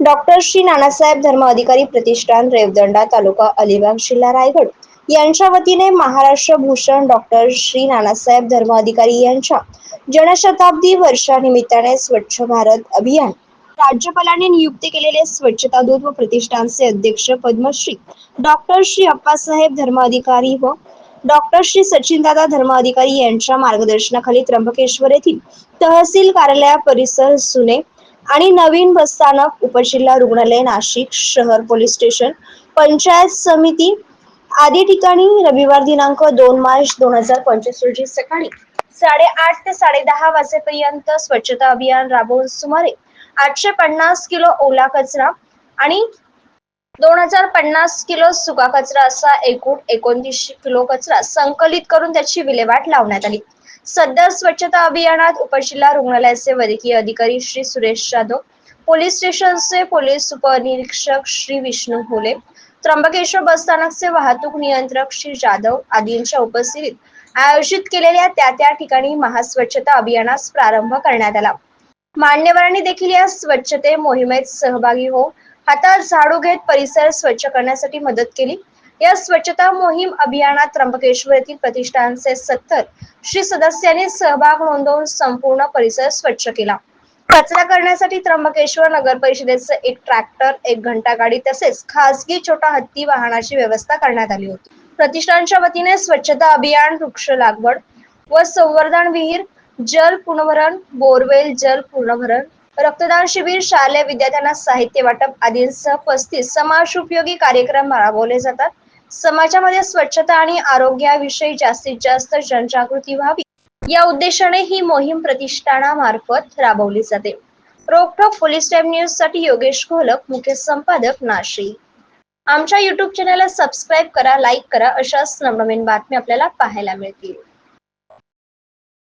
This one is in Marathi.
डॉक्टर श्री नानासाहेब धर्म अधिकारी प्रतिष्ठान रेवदंडा तालुका अलिबाग जिल्हा रायगड यांच्या वतीने महाराष्ट्र भूषण डॉक्टर श्री नानासाहेब धर्म अधिकारी यांच्या जनशताब्दी वर्षानिमित्ताने स्वच्छ भारत अभियान. राज्यपालांनी नियुक्त केलेले स्वच्छता दूत व प्रतिष्ठानचे अध्यक्ष पद्मश्री डॉक्टर श्री अप्पासाहेब धर्म अधिकारी व डॉक्टर श्री सचिनदादा धर्म अधिकारी यांच्या मार्गदर्शनाखाली त्र्यंबकेश्वर येथील तहसील कार्यालय परिसर सुने आणि नवीन बसस्थानक उपजिल्हा रुग्णालय नाशिक शहर पोलीस स्टेशन पंचायत समिती. आदी ठिकाणी रविवार दिनांक दोन मार्च दोन हजार पंचवीस रोजी सकाळी साडेआठ ते साडेदहा वाजेपर्यंत स्वच्छता अभियान राबवून सुमारे आठशे पन्नास किलो ओला कचरा आणि दोन हजार पन्नास किलो सुका कचरा असा एकूण एकोणतीसशे किलो कचरा संकलित करून त्याची विल्हेवाट लावण्यात आली. सध्या स्वच्छता अभियानात उपजिल्हा रुग्णालयाचे वैद्यकीय अधिकारी श्री सुरेश जाधव पोलीस स्टेशनचे पोलीस उपनिरीक्षक श्री विष्णू होले त्र्यंबकेश्वर बसस्थानकचे वाहतूक नियंत्रक श्री जाधव आदींच्या उपस्थितीत आयोजित केलेल्या त्या त्या ठिकाणी महास्वच्छता अभियानास प्रारंभ करण्यात आला. मान्यवरांनी देखील या स्वच्छते मोहिमेत सहभागी होऊन हातात झाडू घेत परिसर स्वच्छ करण्यासाठी मदत केली. या स्वच्छता मोहीम अभियानात त्र्यंबकेश्वर येथील प्रतिष्ठानचे सत्तर श्री सदस्यांनी सहभाग नोंदवून संपूर्ण परिसर स्वच्छ केला. कचरा करण्यासाठी त्र्यंबकेश्वर नगर परिषदेचे एक ट्रॅक्टर एक घंटा गाडी तसेच खासगी छोटा हत्ती वाहनाची व्यवस्था करण्यात आली होती. प्रतिष्ठानच्या वतीने स्वच्छता अभियान वृक्ष लागवड व संवर्धन विहीर जल पुनर्भरण बोरवेल जल पुनर्भरण रक्तदान शिबिर शालेय विद्यार्थ्यांना साहित्य वाटप आदींसह पस्तीस समाज उपयोगी कार्यक्रम राबवले जातात. समाजामध्ये स्वच्छता आणि आरोग्याविषयी जास्तीत जास्त जनजागृती व्हावी. या उद्देशाने ही मोहीम प्रतिष्ठानामार्फत राबवली जाते. रोखोक पोलीस टाइम न्यूजसाठी योगेश घोलक मुख्य संपादक नाशिक. आमच्या युट्यूब चॅनलला सबस्क्राईब करा लाईक करा अशाच नवनवीन बातम्या आपल्याला पाहायला मिळतील.